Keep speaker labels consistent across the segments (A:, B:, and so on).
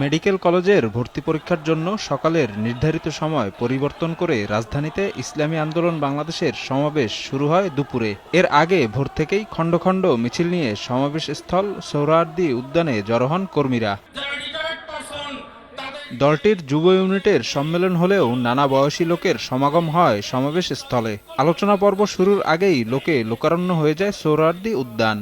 A: Medical কলেজের ভর্তি পরীক্ষার জন্য সকালের নির্ধারিত সময় পরিবর্তন করে রাজধানীতে ইসলামী আন্দোলন বাংলাদেশের সমাবেশ শুরু হয় দুপুরে। এর আগে ভোর থেকেই খণ্ড খণ্ড মিছিল নিয়ে সমাবেশ স্থল সোহরাওয়ার্দী উদ্যানে জড়ো হন কর্মীরা। দলটির যুব ইউনিটের সম্মেলন হলেও নানা বয়সী লোকের সমাগম হয় সমাবেশ স্থলে আলোচনা পর্ব শুরুর আগেই লোকে লোকারণ্য হয়ে যায় সোহরাওয়ার্দী উদ্যান।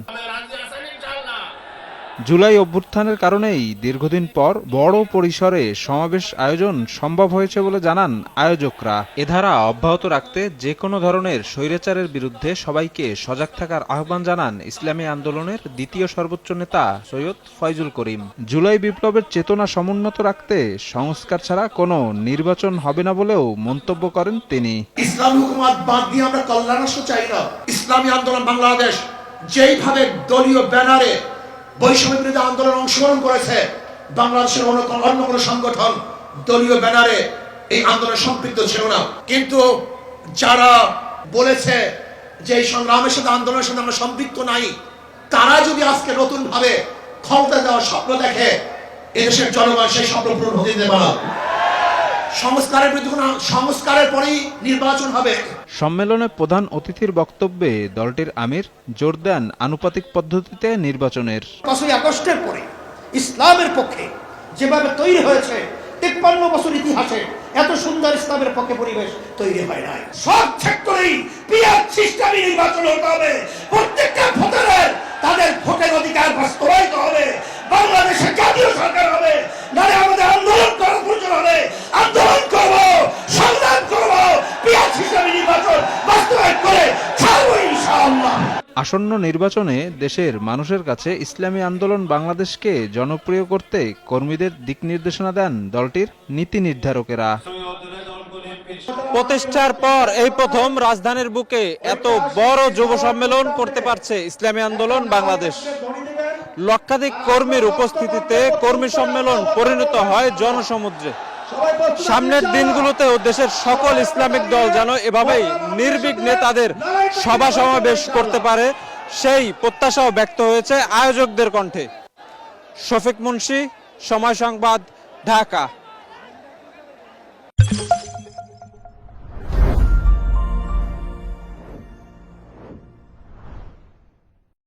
A: জুলাই অভ্যুত্থানের কারণেই দীর্ঘদিন পর বড় পরিসরে সমাবেশ আয়োজন সম্ভব হয়েছে বলে জানান আয়োজকরা। এ ধারা অব্যাহত রাখতে যে কোনো ধরনের স্বৈরাচারের বিরুদ্ধে সবাইকে সজাগ থাকার আহ্বান জানান ইসলামী আন্দোলনের দ্বিতীয় সর্বোচ্চ নেতা সৈয়দ ফয়জুল করিম। জুলাই বিপ্লবের চেতনা সমুন্নত রাখতে সংস্কার ছাড়া কোনো নির্বাচন হবে না বলেও মন্তব্য করেন তিনি।
B: ইসলাম হুকুমাত বাদ দিয়ে আমরা কল্যাণ চাই না। ইসলামী আন্দোলন বাংলাদেশ যেইভাবে দলীয় ব্যানারে বৈষম্য বিরোধী আন্দোলন অংশগ্রহণ করেছে বাংলাদেশের অন্য কোনো- সংগঠন দলীয় ব্যানারে এই আন্দোলন সম্পৃক্ত ছিল না। কিন্তু যারা বলেছে যে এই সংগ্রামের সাথে আন্দোলনের সাথে আমরা সম্পৃক্ত নাই, তারা যদি আজকে নতুন ভাবে ক্ষমতা দেওয়ার স্বপ্ন দেখে, এদেশের জনগণ সেই স্বপ্ন পূরণ হতে দেবে না। সংস্কারের বিরুদ্ধে কোনো সংস্কারের পরেই নির্বাচন হবে।
A: সম্মেলনে প্রধান অতিথির বক্তব্যে দলটির আমির জোর দেন আনুপাতিক পদ্ধতিতে নির্বাচনের।
C: পাঁচই আগস্টের পরে ইসলামের পক্ষে যেভাবে তৈরি হয়েছে তিপ্পান্ন বছর ইতিহাসে এত সুন্দর ইসলামের পক্ষে পরিবেশ তৈরি হয় নাই। সব সেক্টরেই পিয়ার সিস্টেমে নির্বাচন হতে হবে। প্রত্যেকটা ভোটারের তাদের ভোটের অধিকার বাস্তবায়িত হবে বাংলাদেশে জাতীয় সরকার হবে নাহলে আমাদের আন্দোলন করার প্রয়োজন হবে আন্দোলন করব সংগ্রাম করব পিয়ার সিস্টেমে নির্বাচন বাস্তবায়ন করে ছাড়বো ইনশাআল্লাহ
A: আসন্ন নির্বাচনে দেশের মানুষের কাছে ইসলামী আন্দোলন বাংলাদেশকে জনপ্রিয় করতে কর্মীদের দিক নির্দেশনা দেন দলটির নীতি নির্ধারকেরা। প্রতিষ্ঠার পর এই প্রথম রাজধানীর বুকে এত বড় যুব সম্মেলন করতে পারছে ইসলামী আন্দোলন বাংলাদেশ। লক্ষাধিক কর্মীর উপস্থিতিতে কর্মী সম্মেলন পরিণত হয় জনসমুদ্রে। সামনের দিনগুলোতেও দেশের সকল ইসলামিক দল যেন এভাবেই নির্বিঘ্নে তাদের সভা সমাবেশ করতে পারে সেই প্রত্যাশাও ব্যক্ত হয়েছে আয়োজকদের কণ্ঠে। শফিক মুন্সি সময় সংবাদ ঢাকা।